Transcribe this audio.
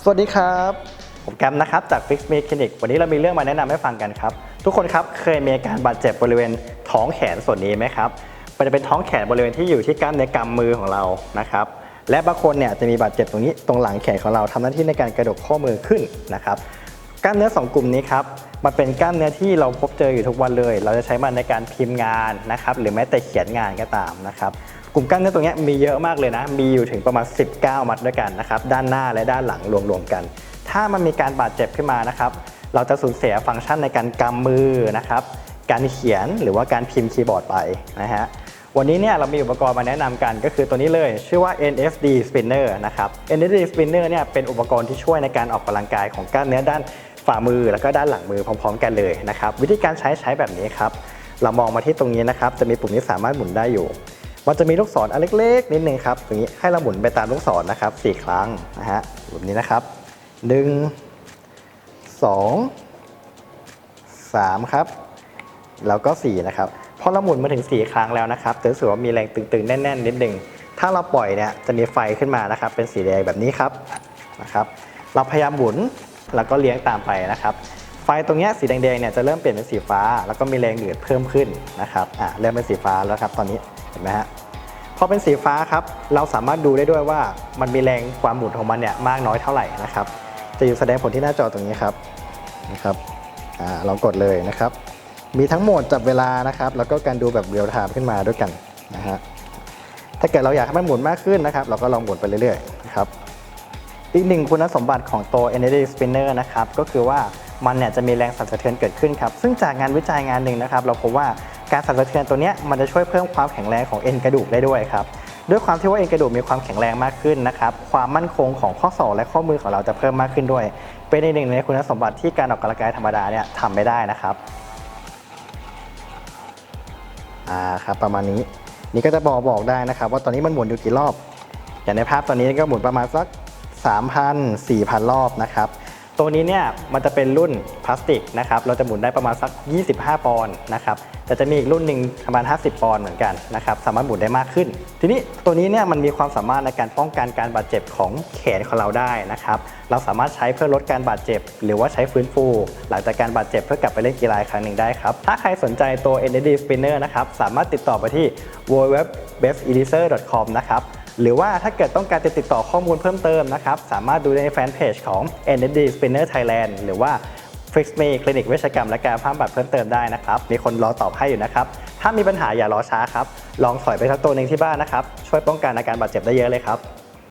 สวัสดีครับ ผมแกมนะครับ จาก Fix Me Clinic วันนี้เรามีเรื่องมาแนะนำให้ฟังกันครับ ทุกคนครับเคยมีอาการบาดเจ็บบริเวณท้องแขนส่วนนี้ไหมครับมันจะเป็นท้องแขนบริเวณที่อยู่ที่กล้ามเนื้อกำมือของเรานะครับและบางคนเนี่ยจะมีบาดเจ็บตรงนี้ตรงหลังแขนของเราทำหน้าที่ในการกระดกข้อมือขึ้นนะครับกล้ามเนื้อสองกลุ่มนี้ครับมันเป็นกล้ามเนื้อที่เราพบเจออยู่ทุกวันเลย เราจะใช้มันในการพิมพ์งานนะครับหรือแม้แต่เขียนงานก็ตามนะครับ กลุ่มกล้ามเนื้อตรงนี้มีเยอะมากเลยนะ มีอยู่ถึงประมาณ 19 มัดด้วยกันนะครับ ด้านหน้าและด้านหลังรวมๆกัน ถ้ามันมีการบาดเจ็บขึ้นมานะครับ เราจะสูญเสียฟังก์ชันในการกำมือนะครับ การเขียนหรือว่าการพิมพ์คีย์บอร์ดไปนะฮะ วันนี้เนี่ยเรามีอุปกรณ์มาแนะนำกันก็คือตัวนี้เลย ชื่อว่า NSD Spinner นะครับ NSD Spinner เนี่ยเป็นอุปกรณ์ที่ช่วยในการออกกำลังกายของกล้ามเนื้อด้านฝ่ามือแล้วก็ด้านหลังมือพร้อม ๆ กันเลยนะครับ วิธีการใช้ใช้แบบนี้ครับ เรามองมาที่ตรงนี้นะครับ จะมีปุ่มที่สามารถหมุนได้อยู่ มันจะมีลูกศรอันเล็กๆนิดนึงครับอย่างนี้ให้เราหมุนไปตามลูกศรนะครับสี่ครั้งนะฮะแบบนี้นะครับหนึ่งสองสามครับ แล้วก็ 4 นะครับพอเราหมุนมาถึง 4 ครั้งแล้วนะครับจะรู้สึกว่ามีแรงตึงๆ แน่นๆ นิดนึง ถ้าเราปล่อยเนี่ยจะมีไฟขึ้นมานะครับ เป็นสีแดงแบบนี้ครับนะครับ เราพยายามหมุนแล้วก็เลี้ยงตามไปนะครับไฟตรงนี้สีแดงๆเนี่ยจะเริ่มเปลี่ยนเป็นสีฟ้า แล้วก็มีแรงดูดเพิ่มขึ้นนะครับอะเริ่มเป็นสีฟ้าแล้วครับตอนนี้ เห็นไหมฮะพอเป็นสีฟ้าครับเราสามารถดูได้ด้วยว่ามันมีแรงความหมุนของมันเนี่ยมากน้อยเท่าไหร่นะครับ จะอยู่แสดงผลที่หน้าจอตรงนี้ครับนะครับอ่าลองกดเลยนะครับ มีทั้งโหมดจับเวลานะครับ แล้วก็การดูแบบเรียลไทม์ขึ้นมาด้วยกันนะฮะถ้าเกิดเราอยากให้มันหมุนมากขึ้นนะครับ เราก็ลองหมุนไปเรื่อยๆนะครับอีกหนึ่งคุณสมบัติของตัว Energy Spinner นะครับก็คือว่ามันเนี่ยจะมีแรงสั่นสะเทือนเกิดขึ้นครับ ซึ่งจากงานวิจัยงานหนึ่งนะครับ เราพบว่า การสั่นสะเทือนตัวนี้มันจะช่วยเพิ่มความแข็งแรงของเอ็นกระดูกได้ด้วยครับด้วยความที่ว่าเอ็นกระดูกมีความแข็งแรงมากขึ้นนะครับความมั่นคงของข้อศอกและข้อมือของเราจะเพิ่มมากขึ้นด้วย เป็นอีกหนึ่งในคุณสมบัติที่การออกกำลังกายธรรมดาเนี่ยทำไม่ได้นะครับอ่าครับประมาณนี้นี่ก็จะบอกบอกได้นะครับ ว่าตอนนี้มันหมุนอยู่กี่รอบ อย่างในภาพตอนนี้ก็หมุนประมาณสัก3,000 4,000 รอบนะครับ ตัวนี้เนี่ยมันจะเป็นรุ่นพลาสติกนะครับเราจะหมุนได้ประมาณสัก 25 ปอนด์นะครับแต่จะมีอีกรุ่นหนึ่งประมาณ 50 ปอนด์เหมือนกันนะครับสามารถหมุนได้มากขึ้น ทีนี้ตัวนี้เนี่ยมันมีความสามารถในการป้องกันการบาดเจ็บของแขนของเราได้นะครับเราสามารถใช้เพื่อลดการบาดเจ็บ หรือว่าใช้ฟื้นฟู หลังจากการบาดเจ็บเพื่อกลับไปเล่นกีฬาอีกครั้งหนึ่งได้ครับถ้าใครสนใจตัว Energy Spinner นะครับสามารถติดต่อไปที่ www.besteleaser.com นะครับ หรือว่าถ้าเกิดต้องการจะติดต่อข้อมูลเพิ่มเติมนะครับ สามารถดูในแฟนเพจของ NFD Spinner Thailand หรือว่า Fix Me คลินิกเวชกรรมและการพามบัตรเพิ่มเติมได้นะครับ มีคนรอตอบให้อยู่นะครับ ถ้ามีปัญหาอย่ารอช้าครับ ลองถอยไปสักตัวหนึ่งที่บ้านนะครับ ช่วยป้องกันอาการบาดเจ็บได้เยอะเลยครับ